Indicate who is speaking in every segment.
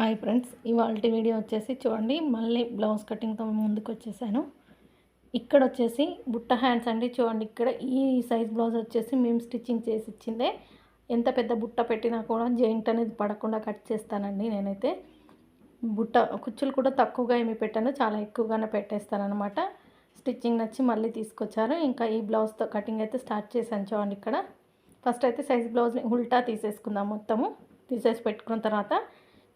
Speaker 1: Hi friends ఇవాళ video వచ్చేసి చూడండి మళ్ళీ బ్లౌజ్ కటింగ్తో ముందుకు వచ్చేసాను ఇక్కడ వచ్చేసి బుట్ట హ్యాండ్స్ అండి చూడండి ఇక్కడ ఈ సైజ్ బ్లౌజ్ వచ్చేసి మేము స్టిచ్చింగ్ చేసి ఇచ్చిందే. ఎంత పెద్ద బుట్ట పెట్టినా కూడా జాయింట్ అనేది పడకుండా కట్ చేస్తానండి నేనైతే. బుట్ట కుచ్చులు కూడా తక్కువగా ఏమి పెట్టాను చాలా ఎక్కువగానే పెట్టేస్తానమాట స్టిచ్చింగ్ నచ్చి మళ్ళీ తీసుకొచ్చారు. ఇంకా ఈ బ్లౌజ్తో కటింగ్ అయితే స్టార్ట్ చేశాను చూడండి ఇక్కడ. ఫస్ట్ అయితే సైజ్ బ్లౌజ్ని ఉల్టా తీసేసుకుందాం మొత్తము తీసేసి పెట్టుకున్న తర్వాత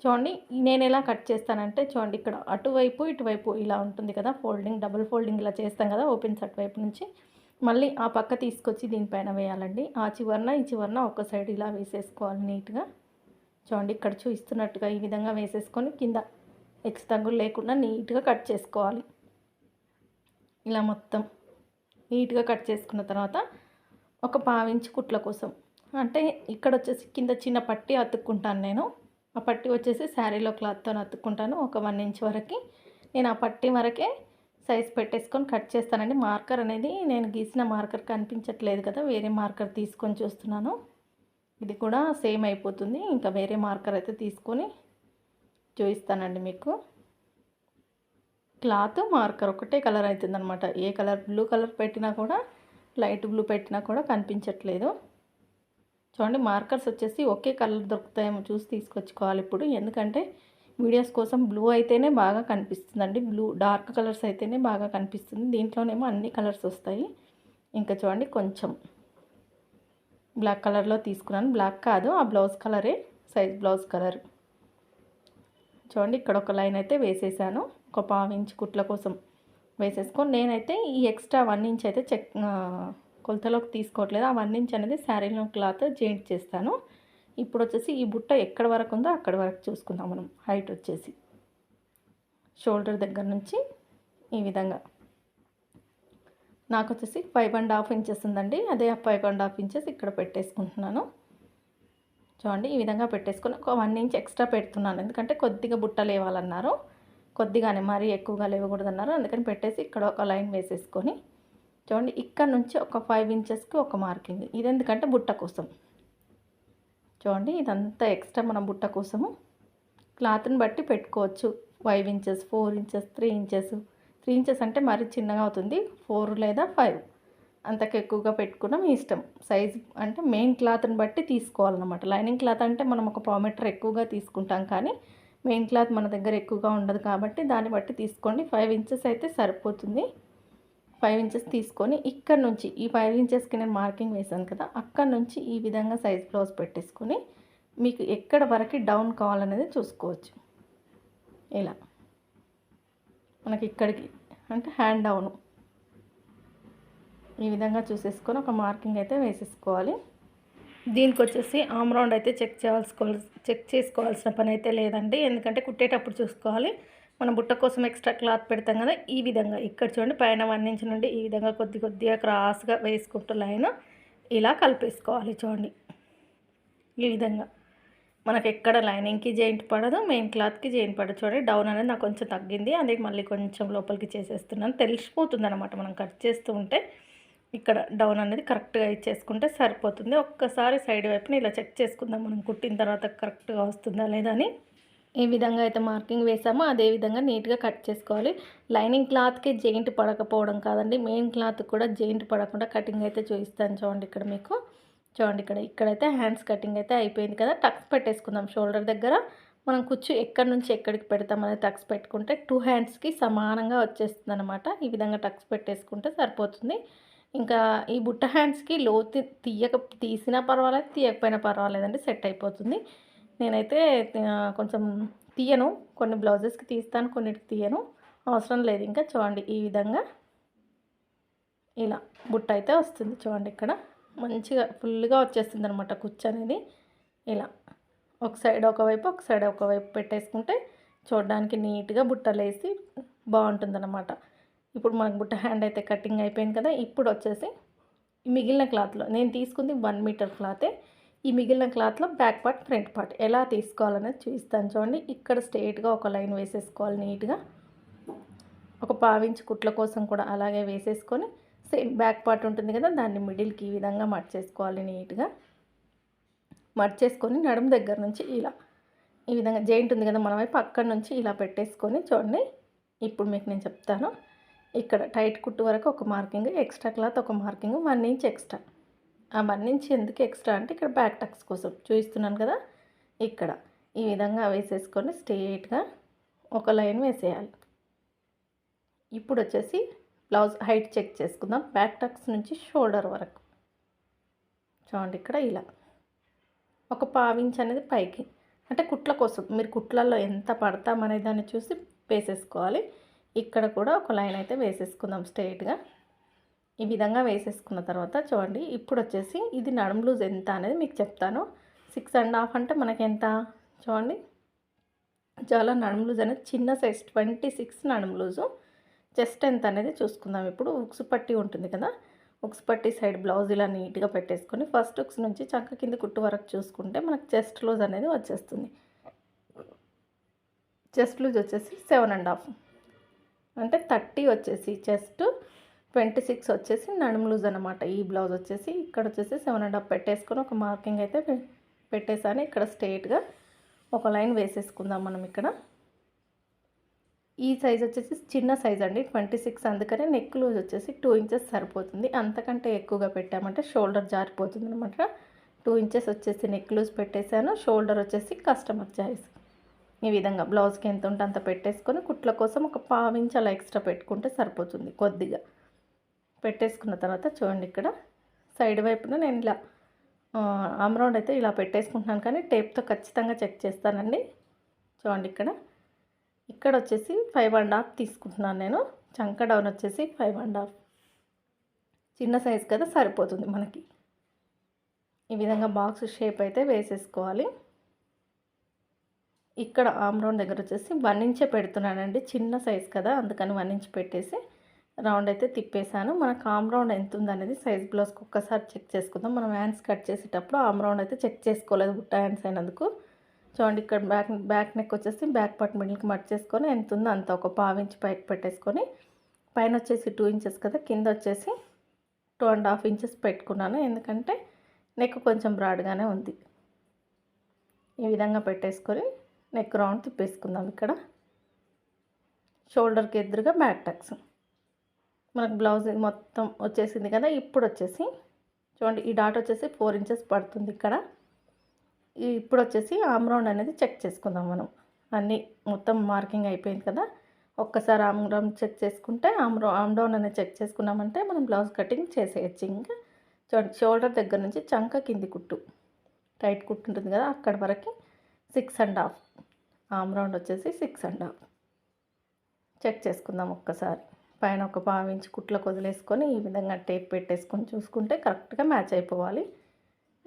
Speaker 1: చూడండి నేను ఎలా కట్ చేస్తానంటే చూడండి ఇక్కడ అటువైపు ఇటువైపు ఇలా ఉంటుంది కదా ఫోల్డింగ్ డబుల్ ఫోల్డింగ్ ఇలా చేస్తాం కదా ఓపెన్స్ అటువైపు నుంచి. మళ్ళీ ఆ పక్క తీసుకొచ్చి దీనిపైన వేయాలండి. ఆ చివరన ఈ చివరన ఒక సైడ్ ఇలా వేసేసుకోవాలి నీట్గా. చూడండి ఇక్కడ చూపిస్తున్నట్టుగా ఈ విధంగా వేసేసుకొని కింద హెచ్చు తగ్గులు లేకుండా నీట్గా కట్ చేసుకోవాలి. ఇలా మొత్తం నీట్గా కట్ చేసుకున్న తర్వాత ఒక పావించి కుట్ల కోసం. అంటే ఇక్కడ వచ్చేసి కింద చిన్న పట్టి అతుక్కుంటాను నేను. ఆ పట్టి వచ్చేసి శారీలో క్లాత్తో అతుక్కుంటాను ఒక వన్ ఇంచ్ వరకు. నేను ఆ పట్టి వరకే సైజ్ పెట్టేసుకొని కట్ చేస్తానండి. మార్కర్ అనేది నేను గీసిన మార్కర్ కనిపించట్లేదు కదా వేరే మార్కర్ తీసుకొని చూస్తున్నాను. ఇది కూడా సేమ్ అయిపోతుంది. ఇంకా వేరే మార్కర్ అయితే తీసుకొని చూపిస్తానండి మీకు. క్లాత్ మార్కర్ ఒకటే కలర్ అవుతుంది అనమాట ఏ కలర్ బ్లూ కలర్ పెట్టినా కూడా లైట్ బ్లూ పెట్టినా కూడా కనిపించట్లేదు. చూడండి మార్కర్స్ వచ్చేసి ఒకే కలర్ దొరుకుతాయేమో చూసి తీసుకొచ్చుకోవాలి ఇప్పుడు. ఎందుకంటే వీడియోస్ కోసం బ్లూ అయితేనే బాగా కనిపిస్తుందండి. బ్లూ డార్క్ కలర్స్ అయితేనే బాగా కనిపిస్తుంది. దీంట్లోనేమో అన్ని కలర్స్ వస్తాయి. ఇంకా చూడండి కొంచెం బ్లాక్ కలర్లో తీసుకున్నాను. బ్లాక్ కాదు ఆ బ్లౌజ్ కలరే సైజ్ బ్లౌజ్ కలర్. చూడండి ఇక్కడ ఒక లైన్ అయితే వేసేసాను. ఒక పావు ఇంచ్ కుట్ల కోసం వేసేసుకొని నేనైతే ఈ ఎక్స్ట్రా వన్ ఇంచ్ అయితే చెక్ కొలతలోకి తీసుకోవట్లేదు. ఆ వన్ ఇంచ్ అనేది శారీలో క్లాత్ జాయింట్ చేస్తాను. ఇప్పుడు వచ్చేసి ఈ బుట్ట ఎక్కడ వరకు ఉందో అక్కడ వరకు చూసుకుందాం మనం. హైట్ వచ్చేసి షోల్డర్ దగ్గర నుంచి ఈ విధంగా. నాకు వచ్చేసి ఫైవ్ అండ్ హాఫ్ ఇంచెస్ ఉందండి. అదే ఫైవ్ అండ్ హాఫ్ ఇంచెస్ ఇక్కడ పెట్టేసుకుంటున్నాను. చూడండి ఈ విధంగా పెట్టేసుకొని ఒక వన్ ఇంచ్ ఎక్స్ట్రా పెడుతున్నాను. ఎందుకంటే కొద్దిగా బుట్ట లేవాలన్నారు. కొద్దిగానే మరీ ఎక్కువగా లేవకూడదన్నారు. అందుకని పెట్టేసి ఇక్కడ ఒక లైన్ వేసేసుకొని చూడండి ఇక్కడ నుంచి ఒక ఫైవ్ ఇంచెస్కి ఒక మార్కింగ్ ఇది ఎందుకంటే బుట్ట కోసం. చూడండి ఇదంతా ఎక్స్ట్రా మన బుట్ట కోసము. క్లాత్ని బట్టి పెట్టుకోవచ్చు. Five inches four inches three inches three inches అంటే మరీ చిన్నగా అవుతుంది. ఫోర్ లేదా ఫైవ్ అంతకు ఎక్కువగా పెట్టుకున్న ఇష్టం. సైజ్ అంటే మెయిన్ క్లాత్ని బట్టి తీసుకోవాలన్నమాట. లైనింగ్ క్లాత్ అంటే మనం ఒక పామీటర్ ఎక్కువగా తీసుకుంటాం కానీ మెయిన్ క్లాత్ మన దగ్గర ఎక్కువగా ఉండదు కాబట్టి దాన్ని బట్టి తీసుకోండి. ఫైవ్ ఇంచెస్ అయితే సరిపోతుంది. ఫైవ్ ఇంచెస్ తీసుకొని ఇక్కడ నుంచి ఈ ఫైవ్ ఇంచెస్కి నేను మార్కింగ్ వేసాను కదా అక్కడ నుంచి ఈ విధంగా సైజ్ బ్లౌజ్ పెట్టేసుకొని మీకు ఎక్కడ వరకు డౌన్ కావాలనేది చూసుకోవచ్చు. ఇలా. మనకి ఇక్కడికి అంటే హ్యాండ్ డౌన్ ఈ విధంగా చూసేసుకొని ఒక మార్కింగ్ అయితే వేసేసుకోవాలి. దీనికి వచ్చేసి ఆమ్ రౌండ్ అయితే చెక్ చేయాల్సుకో చెక్ చేసుకోవాల్సిన పని అయితే లేదండి. ఎందుకంటే కుట్టేటప్పుడు చూసుకోవాలి. మనం బుట్ట కోసం ఎక్స్ట్రా క్లాత్ పెడతాం కదా ఈ విధంగా. ఇక్కడ చూడండి పైన వన్ ఇంచ్ నుండి ఈ విధంగా కొద్ది కొద్దిగా క్రాస్గా వేసుకుంటూ లైన్ ఇలా కలిపేసుకోవాలి చూడండి. ఈ విధంగా. మనకి ఎక్కడ లైనింగ్కి జాయింట్ పడదు మెయిన్ క్లాత్కి జాయింట్ పడదు. చూడండి డౌన్ అనేది నాకు కొంచెం తగ్గింది. అదే మళ్ళీ కొంచెం లోపలికి చేసేస్తున్నాను. తెలిసిపోతుంది అనమాట మనం కట్ చేస్తూ ఉంటే. ఇక్కడ డౌన్ అనేది కరెక్ట్గా ఇచ్చేసుకుంటే సరిపోతుంది. ఒక్కసారి సైడ్ వైపున ఇలా చెక్ చేసుకుందాం. మనం కుట్టిన తర్వాత కరెక్ట్గా వస్తుందా లేదా అని. ఏ విధంగా అయితే మార్కింగ్ వేసామో అదే విధంగా నీట్గా కట్ చేసుకోవాలి. లైనింగ్ క్లాత్కి జెయింట్ పడకపోవడం కాదండి. మెయిన్ క్లాత్ కూడా జెయింట్ పడకుండా కటింగ్ అయితే చూపిస్తాను చూడండి ఇక్కడ మీకు. చూడండి ఇక్కడ ఇక్కడైతే హ్యాండ్స్ కటింగ్ అయితే అయిపోయింది కదా. టక్స్ పెట్టేసుకుందాం షోల్డర్ దగ్గర. మనం కుచ్చు ఎక్కడి నుంచి ఎక్కడికి పెడతాం అనేది టక్స్ పెట్టుకుంటే టూ హ్యాండ్స్కి సమానంగా వచ్చేస్తుంది అనమాట ఈ విధంగా టక్స్ పెట్టేసుకుంటే సరిపోతుంది. ఇంకా ఈ బుట్ట హ్యాండ్స్కి లోతు తీయక తీసినా పర్వాలేదు తీయకపోయినా పర్వాలేదండి. సెట్ అయిపోతుంది. నేనైతే కొంచెం తీయను. కొన్ని బ్లౌజెస్కి తీస్తాను కొన్నిటికి తీయను. అవసరం లేదు. ఇంకా చూడండి ఈ విధంగా ఇలా బుట్ట అయితే వస్తుంది చూడండి ఇక్కడ. మంచిగా ఫుల్గా వచ్చేస్తుంది అనమాట కుచ్చు అనేది. ఇలా ఒక సైడ్ ఒకవైపు ఒక సైడ్ ఒకవైపు పెట్టేసుకుంటే చూడడానికి నీట్గా బుట్టలేసి బాగుంటుందన్నమాట. ఇప్పుడు మనకు బుట్ట హ్యాండ్ అయితే కటింగ్ అయిపోయింది కదా ఇప్పుడు వచ్చేసి మిగిలిన క్లాత్లో. నేను తీసుకుంది వన్ మీటర్ క్లాతే. ఈ మిగిలిన క్లాత్లో బ్యాక్ పార్ట్ ఫ్రంట్ పార్ట్ ఎలా తీసుకోవాలనేది చూపిస్తాను చూడండి. ఇక్కడ స్ట్రేట్గా ఒక లైన్ వేసేసుకోవాలి నీట్గా. ఒక పావించి కుట్ల కోసం కూడా అలాగే వేసేసుకొని సేమ్ బ్యాక్ పార్ట్ ఉంటుంది కదా దాన్ని మిడిల్కి ఈ విధంగా మర్చేసుకోవాలి నీట్గా. మర్చేసుకొని నడుము దగ్గర నుంచి ఇలా ఈ విధంగా జాయింట్ ఉంది కదా మన వైపు అక్కడి నుంచి ఇలా పెట్టేసుకొని చూడండి. ఇప్పుడు మీకు నేను చెప్తాను. ఇక్కడ టైట్ కుట్టు వరకు ఒక మార్కింగ్ ఎక్స్ట్రా క్లాత్ ఒక మార్కింగ్ వన్ ఇంచ్ ఎక్స్ట్రా. ఆ వన్ ఇంచ్ ఎందుకు ఎక్స్ట్రా అంటే ఇక్కడ బ్యాక్ టక్స్ కోసం చూపిస్తున్నాను కదా. ఇక్కడ ఈ విధంగా వేసేసుకొని స్ట్రేట్గా ఒక లైన్ వేసేయాలి. ఇప్పుడు వచ్చేసి బ్లౌజ్ హైట్ చెక్ చేసుకుందాం. బ్యాక్ టక్స్ నుంచి షోల్డర్ వరకు. చూడండి ఇక్కడ ఇలా. ఒక పావించ్ అనేది పైకి. అంటే కుట్ల కోసం. మీరు కుట్లలో ఎంత పడతామనే దాన్ని చూసి వేసేసుకోవాలి. ఇక్కడ కూడా ఒక లైన్ అయితే వేసేసుకుందాం స్ట్రైట్గా. ఈ విధంగా వేసేసుకున్న తర్వాత చూడండి ఇప్పుడు వచ్చేసి ఇది నడుము లూజ్ ఎంత అనేది మీకు చెప్తాను. సిక్స్ అండ్ హాఫ్ అంటే మనకి ఎంత? చూడండి చాలా నడుము లూజ్ అనేది చిన్న సైజ్ ట్వంటీ సిక్స్ నడుము లూజు. చెస్ట్ ఎంత అనేది చూసుకుందాం. ఇప్పుడు ఉక్స్ పట్టి ఉంటుంది కదా ఉక్స్ పట్టి సైడ్ బ్లౌజ్ ఇలా నీట్గా పెట్టేసుకొని ఫస్ట్ ఉక్స్ నుంచి చక్క కింద కుట్టు వరకు చూసుకుంటే మనకు చెస్ట్ లూజ్ అనేది వచ్చేస్తుంది. చెస్ట్ లూజ్ వచ్చేసి సెవెన్ అండ్ హాఫ్. అంటే థర్టీ వచ్చేసి చెస్ట్. ట్వంటీ సిక్స్ వచ్చేసి నడుము లూజ్ అనమాట ఈ బ్లౌజ్ వచ్చేసి ఇక్కడ వచ్చేసి సెవెన్ అండ్ హాఫ్ పెట్టేసుకొని ఒక మార్కింగ్ అయితే పెట్టేసాను ఇక్కడ స్ట్రేట్గా ఒక లైన్ వేసేసుకుందాం మనం ఇక్కడ. ఈ సైజ్ వచ్చేసి చిన్న సైజ్ అండి. ట్వంటీ సిక్స్ అందుకనే నెక్ లూజ్ వచ్చేసి టూ ఇంచెస్ సరిపోతుంది. అంతకంటే ఎక్కువగా పెట్టామంటే షోల్డర్ జారిపోతుంది అనమాట టూ ఇంచెస్ వచ్చేసి నెక్ లూజ్ పెట్టేశాను. షోల్డర్ వచ్చేసి కస్టమర్ చాయిస్. ఈ విధంగా బ్లౌజ్కి ఎంత ఉంటే అంత పెట్టేసుకొని కుట్ల కోసం ఒక పావించి అలా ఎక్స్ట్రా పెట్టుకుంటే సరిపోతుంది కొద్దిగా. పెట్టేసుకున్న తర్వాత చూడండి ఇక్కడ సైడ్ వైపున నేను ఇలా ఆమ్రౌండ్ అయితే ఇలా పెట్టేసుకుంటున్నాను కానీ టేప్తో ఖచ్చితంగా చెక్ చేస్తానండి. చూడండి ఇక్కడ. ఇక్కడ వచ్చేసి ఫైవ్ అండ్ హాఫ్ తీసుకుంటున్నాను నేను. చంక డౌన్ వచ్చేసి ఫైవ్ అండ్ హాఫ్. చిన్న సైజ్ కదా సరిపోతుంది మనకి. ఈ విధంగా బాక్స్ షేప్ అయితే వేసేసుకోవాలి. ఇక్కడ ఆమ్రౌండ్ దగ్గర వచ్చేసి వన్ ఇంచే పెడుతున్నానండి. చిన్న సైజ్ కదా అందుకని వన్ ఇంచ్ పెట్టేసి. రౌండ్ అయితే తిప్పేశాను. మనకు ఆమ్ రౌండ్ ఎంత ఉందనేది సైజ్ బ్లౌజ్కి ఒక్కసారి చెక్ చేసుకుందాం. మనం హ్యాండ్స్ కట్ చేసేటప్పుడు ఆమ్ రౌండ్ అయితే చెక్ చేసుకోలేదు బుట్ట హ్యాండ్స్ అయినందుకు. చూడండి ఇక్కడ బ్యాక్ బ్యాక్ నెక్ వచ్చేసి బ్యాక్ పార్ట్ మిడిల్కి మట్ చేసుకొని ఎంత ఉందో అంత ఒక పావు పైకి పెట్టేసుకొని పైన వచ్చేసి టూ ఇంచెస్ కదా కింద వచ్చేసి టూ అండ్ హాఫ్ ఇంచెస్ పెట్టుకున్నాను. ఎందుకంటే నెక్ కొంచెం బ్రాడ్గానే ఉంది. ఈ విధంగా పెట్టేసుకొని నెక్ రౌండ్ తిప్పేసుకుందాం ఇక్కడ. షోల్డర్కి ఎదురుగా బ్యాక్ టక్స్ మనకు బ్లౌజ్ మొత్తం వచ్చేసింది కదా ఇప్పుడు వచ్చేసి చూడండి ఈ డాట్ వచ్చేసి ఫోర్ ఇంచెస్ పడుతుంది ఇక్కడ. ఇప్పుడు వచ్చేసి ఆమ్ రౌండ్ అనేది చెక్ చేసుకుందాం మనం. అన్నీ మొత్తం మార్కింగ్ అయిపోయింది కదా ఒక్కసారి ఆమ్ రౌండ్ చెక్ చేసుకుంటే ఆమ్ ఆమ్ డౌన్ అనేది చెక్ చేసుకున్నామంటే మనం బ్లౌజ్ కటింగ్ చేసేయచ్చు. ఇంకా చూడండి షోల్డర్ దగ్గర నుంచి చంక కింది కుట్టు టైట్ కుట్టు ఉంటుంది కదా అక్కడ వరకు six and half. Arm round వచ్చేసి సిక్స్ అండ్ హాఫ్. చెక్ చేసుకుందాం ఒక్కసారి. పైన ఒక పావించి కుట్లకు వదిలేసుకొని ఈ విధంగా టేప్ పెట్టేసుకొని చూసుకుంటే కరెక్ట్గా మ్యాచ్ అయిపోవాలి.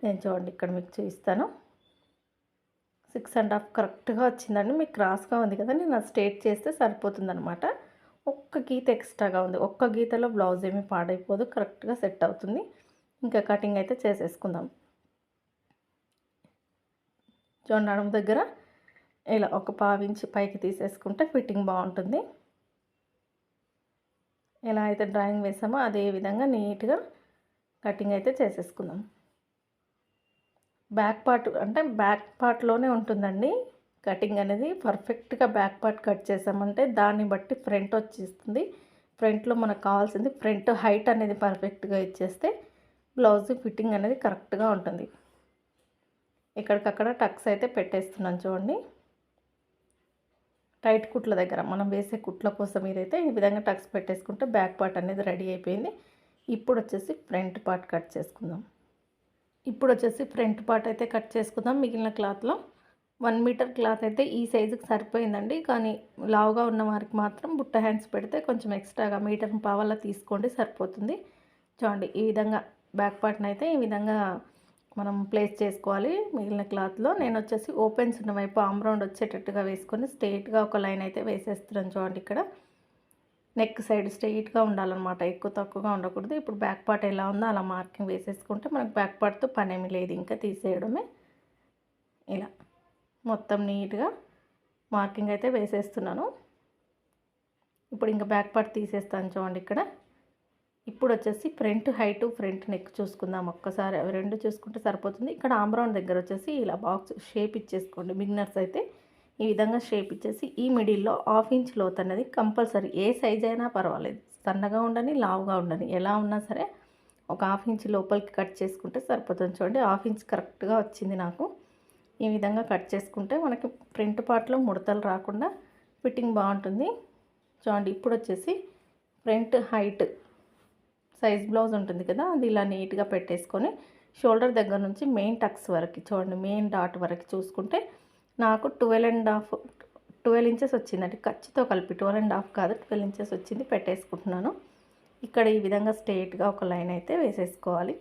Speaker 1: నేను చూడండి ఇక్కడ మీకు చూపిస్తాను. సిక్స్ అండ్ హాఫ్ కరెక్ట్గా వచ్చిందండి. మీకు క్రాస్గా ఉంది కదా నేను స్ట్రేట్ చేస్తే సరిపోతుందనమాట ఒక్క గీత ఎక్స్ట్రాగా ఉంది. ఒక్క గీతలో బ్లౌజ్ ఏమీ పాడైపోదు కరెక్ట్గా సెట్ అవుతుంది. ఇంకా కటింగ్ అయితే చేసేసుకుందాం. చూడండి నడుము దగ్గర ఇలా ఒక పావించి పైకి తీసేసుకుంటే ఫిట్టింగ్ బాగుంటుంది. ఎలా అయితే డ్రాయింగ్ వేసామో అదే విధంగా నీట్గా కటింగ్ అయితే చేసేసుకుందాం. బ్యాక్ పార్ట్ అంటే బ్యాక్ పార్ట్లోనే ఉంటుందండి. కటింగ్ అనేది పర్ఫెక్ట్గా బ్యాక్ పార్ట్ కట్ చేసామంటే దాన్ని బట్టి ఫ్రంట్ వచ్చేస్తుంది. ఫ్రంట్లో మనకు కావాల్సింది ఫ్రంట్ హైట్ అనేది పర్ఫెక్ట్గా ఇచ్చేస్తే బ్లౌజ్ ఫిట్టింగ్ అనేది కరెక్ట్గా ఉంటుంది. ఎక్కడికక్కడ టక్స్ అయితే పెట్టేస్తున్నాను చూడండి. టైట్ కుట్ల దగ్గర మనం వేసే కుట్ల కోసం ఇదైతే ఈ విధంగా టక్స్ పెట్టేసుకుంటే బ్యాక్ పార్ట్ అనేది రెడీ అయిపోయింది. ఇప్పుడు వచ్చేసి ఫ్రంట్ పార్ట్ కట్ చేసుకుందాం. ఇప్పుడు వచ్చేసి ఫ్రంట్ పార్ట్ అయితే కట్ చేసుకుందాం. మిగిలిన క్లాత్లో వన్ మీటర్ క్లాత్ అయితే ఈ సైజుకి సరిపోయిందండి. కానీ లావుగా ఉన్న వారికి మాత్రం బుట్ట హ్యాండ్స్ పెడితే కొంచెం ఎక్స్ట్రాగా మీటర్ పావల్లా తీసుకోండి సరిపోతుంది. చూడండి ఈ విధంగా బ్యాక్ పార్ట్ని అయితే ఈ విధంగా మనం ప్లేస్ చేసుకోవాలి. మిగిలిన క్లాత్లో నేను వచ్చేసి ఓపెన్స్ ఉన్న వైపు ఆమ్రౌండ్ వచ్చేటట్టుగా వేసుకొని స్ట్రైట్గా ఒక లైన్ అయితే వేసేస్తున్నాను చూడండి ఇక్కడ. నెక్ సైడ్ స్ట్రెయిట్గా ఉండాలన్నమాట. ఎక్కువ తక్కువగా ఉండకూడదు. ఇప్పుడు బ్యాక్ పార్ట్ ఎలా ఉందో అలా మార్కింగ్ వేసేసుకుంటే మనకు బ్యాక్ పార్ట్తో పనేమి లేదు. ఇంకా తీసేయడమే. ఇలా. మొత్తం నీట్గా మార్కింగ్ అయితే వేసేస్తున్నాను. ఇప్పుడు ఇంకా బ్యాక్ పార్ట్ తీసేస్తాను చూడండి ఇక్కడ. ఇప్పుడు వచ్చేసి ఫ్రంట్ హైట్ ఫ్రంట్ నెక్ చూసుకుందాం. ఒక్కసారి అవి రెండు చూసుకుంటే సరిపోతుంది. ఇక్కడ ఆమ్రౌండ్ దగ్గర వచ్చేసి ఇలా బాక్స్ షేప్ ఇచ్చేసుకోండి. బిగినర్స్ అయితే ఈ విధంగా షేప్ ఇచ్చేసి ఈ మిడిల్లో హాఫ్ ఇంచ్ లోత్ అనేది కంపల్సరీ. ఏ సైజ్ అయినా పర్వాలేదు. సన్నగా ఉండని లావుగా ఉండని ఎలా ఉన్నా సరే ఒక హాఫ్ ఇంచ్ లోపలికి కట్ చేసుకుంటే సరిపోతుంది. చూడండి హాఫ్ ఇంచ్ కరెక్ట్గా వచ్చింది నాకు. ఈ విధంగా కట్ చేసుకుంటే మనకి ప్రింట్ పార్ట్లో ముడతలు రాకుండా ఫిట్టింగ్ బాగుంటుంది. చూడండి ఇప్పుడు వచ్చేసి ఫ్రంట్ హైట్ సైజ్ బ్లౌజ్ ఉంటుంది కదా అది ఇలా నీట్గా పెట్టేసుకొని షోల్డర్ దగ్గర నుంచి మెయిన్ టక్స్ వరకు చూడండి మెయిన్ డాట్ వరకు చూసుకుంటే నాకు twelve and half twelve inches వచ్చిందండి. ఖర్చుతో కలిపి ట్వెల్వ్ అండ్ హాఫ్ కాదు ట్వెల్వ్ ఇంచెస్ వచ్చింది పెట్టేసుకుంటున్నాను. ఇక్కడ ఈ విధంగా స్ట్రేట్గా ఒక లైన్ అయితే వేసేసుకోవాలి.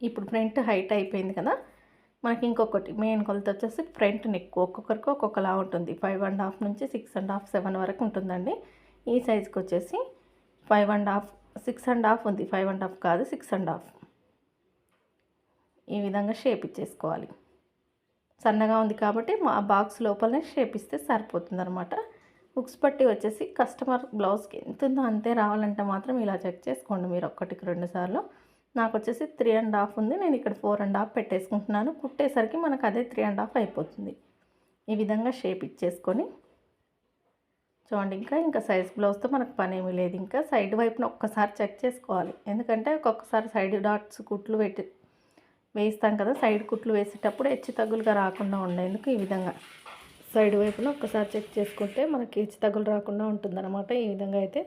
Speaker 1: ఇప్పుడు ఫ్రంట్ హైట్ అయిపోయింది కదా మనకి ఇంకొకటి మెయిన్ కొలత వచ్చేసి ఫ్రంట్ నెక్ ఒక్కొక్కరికి ఒక్కొక్కలా ఉంటుంది. ఫైవ్ అండ్ హాఫ్ నుంచి సిక్స్ అండ్ హాఫ్ సెవెన్ వరకు ఉంటుందండి. ఈ సైజుకి వచ్చేసి five and half six and half ఉంది. ఫైవ్ అండ్ హాఫ్ కాదు సిక్స్ అండ్ హాఫ్. ఈ విధంగా షేప్ ఇచ్చేసుకోవాలి. సన్నగా ఉంది కాబట్టి మా బాక్స్ లోపలనే షేప్ ఇస్తే సరిపోతుంది అనమాట బుక్స్ పట్టి వచ్చేసి కస్టమర్ బ్లౌజ్కి ఎంత ఉందో అంతే రావాలంటే మాత్రం ఇలా చెక్ చేసుకోండి మీరు ఒక్కటికి రెండు సార్లు. నాకు వచ్చేసి త్రీ అండ్ హాఫ్ ఉంది. నేను ఇక్కడ ఫోర్ అండ్ హాఫ్ పెట్టేసుకుంటున్నాను. కుట్టేసరికి మనకు అదే త్రీ అండ్ హాఫ్ అయిపోతుంది. ఈ విధంగా షేప్ ఇచ్చేసుకొని చూడండి ఇంకా ఇంకా సైజ్ బ్లౌజ్తో మనకు పని ఏమీ లేదు. ఇంకా సైడ్ వైపున ఒక్కసారి చెక్ చేసుకోవాలి. ఎందుకంటే ఒక్కొక్కసారి సైడ్ డాట్స్ కుట్లు పెట్టి వేస్తాం కదా సైడ్ కుట్లు వేసేటప్పుడు హెచ్చు తగ్గులుగా రాకుండా ఉండేందుకు ఈ విధంగా? సైడ్ వైపున ఒక్కసారి చెక్ చేసుకుంటే మనకి హెచ్చు తగ్గులు రాకుండా ఉంటుందన్నమాట. ఈ విధంగా అయితే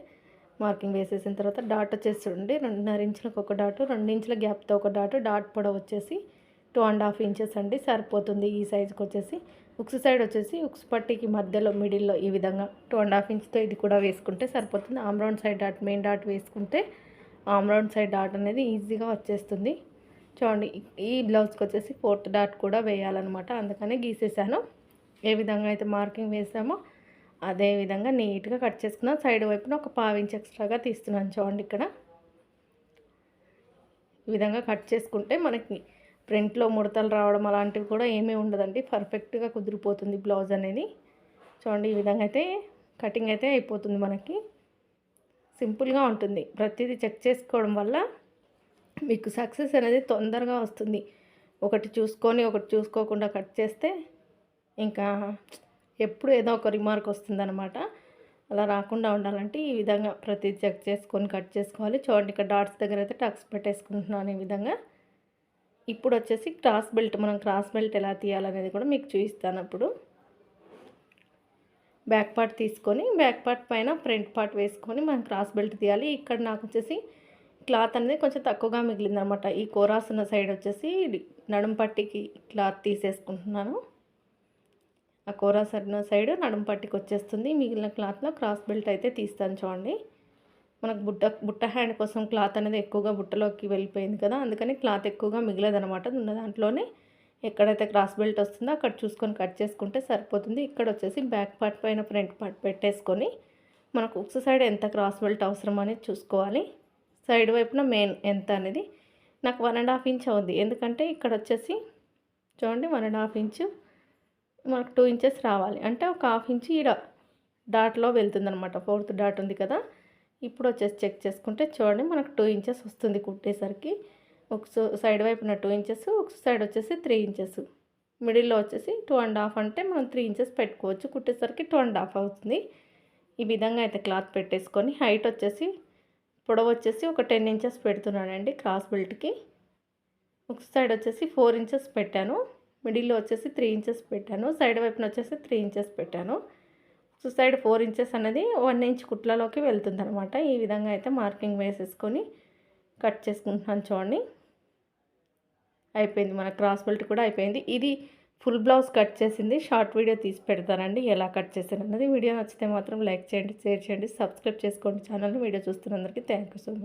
Speaker 1: మార్కింగ్ వేసేసిన తర్వాత డాట్ వచ్చేసి చూడండి రెండున్నర ఇంచులకు ఒక డాటు రెండు ఇంచుల గ్యాప్తో ఒక డాటు డాట్ పొడవు వచ్చేసి టూ అండ్ హాఫ్ ఇంచెస్ అండి సరిపోతుంది ఈ సైజుకి వచ్చేసి. ఉక్స్ సైడ్ వచ్చేసి ఉక్స్ పట్టికి మధ్యలో మిడిల్లో ఈ విధంగా టూ అండ్ హాఫ్ ఇంచ్తో ఇది కూడా వేసుకుంటే సరిపోతుంది. Arm round side dot main dot వేసుకుంటే ఆమ్రౌండ్ సైడ్ డాట్ అనేది ఈజీగా వచ్చేస్తుంది. చూడండి ఈ బ్లౌజ్కి వచ్చేసి ఫోర్త్ డాట్ కూడా వేయాలన్నమాట. అందుకని గీసేసాను. ఏ విధంగా అయితే మార్కింగ్ వేసామో అదే విధంగా నీట్గా కట్ చేసుకున్నాను. సైడ్ వైపున ఒక పావు ఎక్స్ట్రాగా తీస్తున్నాను చూడండి ఇక్కడ. ఈ విధంగా కట్ చేసుకుంటే మనకి ఫ్రంట్లో ముడతలు రావడం అలాంటివి కూడా ఏమీ ఉండదండి. పర్ఫెక్ట్గా కుదిరిపోతుంది బ్లౌజ్ అనేది. చూడండి ఈ విధంగా అయితే కటింగ్ అయితే అయిపోతుంది మనకి. సింపుల్గా ఉంటుంది. ప్రతిదీ చెక్ చేసుకోవడం వల్ల మీకు సక్సెస్ అనేది తొందరగా వస్తుంది. ఒకటి చూసుకొని ఒకటి చూసుకోకుండా కట్ చేస్తే ఇంకా ఎప్పుడు ఏదో ఒక రిమార్క్ వస్తుందన్నమాట. అలా రాకుండా ఉండాలంటే ఈ విధంగా ప్రతి చెక్ చేసుకొని కట్ చేసుకోవాలి. చూడండి ఇక్కడ డాట్స్ దగ్గర అయితే టక్స్ పెట్టేసుకుంటున్నాను ఈ విధంగా. ఇప్పుడు వచ్చేసి క్రాస్ బెల్ట్ మనం క్రాస్ బెల్ట్ ఎలా తీయాలనేది కూడా మీకు చూపిస్తాను అప్పుడు. బ్యాక్ పార్ట్ తీసుకొని బ్యాక్ పార్ట్ పైన ఫ్రంట్ పార్ట్ వేసుకొని మనం క్రాస్ బెల్ట్ తీయాలి. ఇక్కడ నాకు వచ్చేసి క్లాత్ అనేది కొంచెం తక్కువగా మిగిలింది అనమాట ఈ కోరాస్ ఉన్న సైడ్ వచ్చేసి నడుం పట్టికి క్లాత్ తీసేసుకుంటున్నాను. ఆ కోరాస్ ఉన్న సైడ్ నడుం పట్టికి వచ్చేస్తుంది. మిగిలిన క్లాత్లో క్రాస్ బెల్ట్ అయితే తీస్తాను చూడండి. మనకు బుట్ట బుట్ట హ్యాండ్ కోసం క్లాత్ అనేది ఎక్కువగా బుట్టలోకి వెళ్ళిపోయింది కదా అందుకని క్లాత్ ఎక్కువగా మిగిలేదనమాట ఉన్న దాంట్లోనే ఎక్కడైతే క్రాస్ బెల్ట్ వస్తుందో అక్కడ చూసుకొని కట్ చేసుకుంటే సరిపోతుంది. ఇక్కడ వచ్చేసి బ్యాక్ పార్ట్ పైన ఫ్రంట్ పార్ట్ పెట్టేసుకొని మనకు ఉక్స్ సైడ్ ఎంత క్రాస్ బెల్ట్ అవసరం అనేది చూసుకోవాలి. సైడ్ వైపున మెయిన్ ఎంత అనేది నాకు వన్ అండ్ హాఫ్ ఇంచ్ అవుద్ది. ఎందుకంటే ఇక్కడ వచ్చేసి చూడండి వన్ అండ్ హాఫ్ ఇంచు మనకు టూ ఇంచెస్ రావాలి. అంటే ఒక హాఫ్ ఇంచ్ ఈడ డాట్లో వెళ్తుంది అనమాట ఫోర్త్ డాట్ ఉంది కదా ఇప్పుడు వచ్చేసి చెక్ చేసుకుంటే చూడండి మనకు టూ ఇంచెస్ వస్తుంది కుట్టేసరికి. ఒక సైడ్ వైపున టూ ఇంచెస్ ఒక సైడ్ వచ్చేసి త్రీ ఇంచెస్ మిడిల్లో వచ్చేసి టూ అండ్ హాఫ్ అంటే మనం త్రీ ఇంచెస్ పెట్టుకోవచ్చు. కుట్టేసరికి టూ అండ్ హాఫ్ అవుతుంది. ఈ విధంగా అయితే క్లాత్ పెట్టేసుకొని హైట్ వచ్చేసి పొడవు వచ్చేసి ఒక టెన్ ఇంచెస్ పెడుతున్నానండి క్రాస్ బెల్ట్కి ఒక సైడ్ వచ్చేసి ఫోర్ ఇంచెస్ పెట్టాను. మిడిల్లో వచ్చేసి త్రీ ఇంచెస్ పెట్టాను. సైడ్ వైపున వచ్చేసి త్రీ ఇంచెస్ పెట్టాను. సైడ్ ఫోర్ ఇంచెస్ అనేది వన్ ఇంచ్ కుట్లలోకి వెళ్తుంది అనమాట ఈ విధంగా అయితే మార్కింగ్ వేసేసుకొని కట్ చేసుకుంటున్నాను చూడండి. అయిపోయింది మన క్రాస్ బెల్ట్ కూడా అయిపోయింది. ఇది ఫుల్ బ్లౌజ్ కట్ చేసింది. షార్ట్ వీడియో తీసి పెడతానండి. ఎలా కట్ చేశాను అన్నది. వీడియో నచ్చితే మాత్రం లైక్ చేయండి షేర్ చేయండి సబ్స్క్రైబ్ చేసుకోండి. ఛానల్ వీడియో చూస్తున్నందరికీ థ్యాంక్ యూ సో మచ్.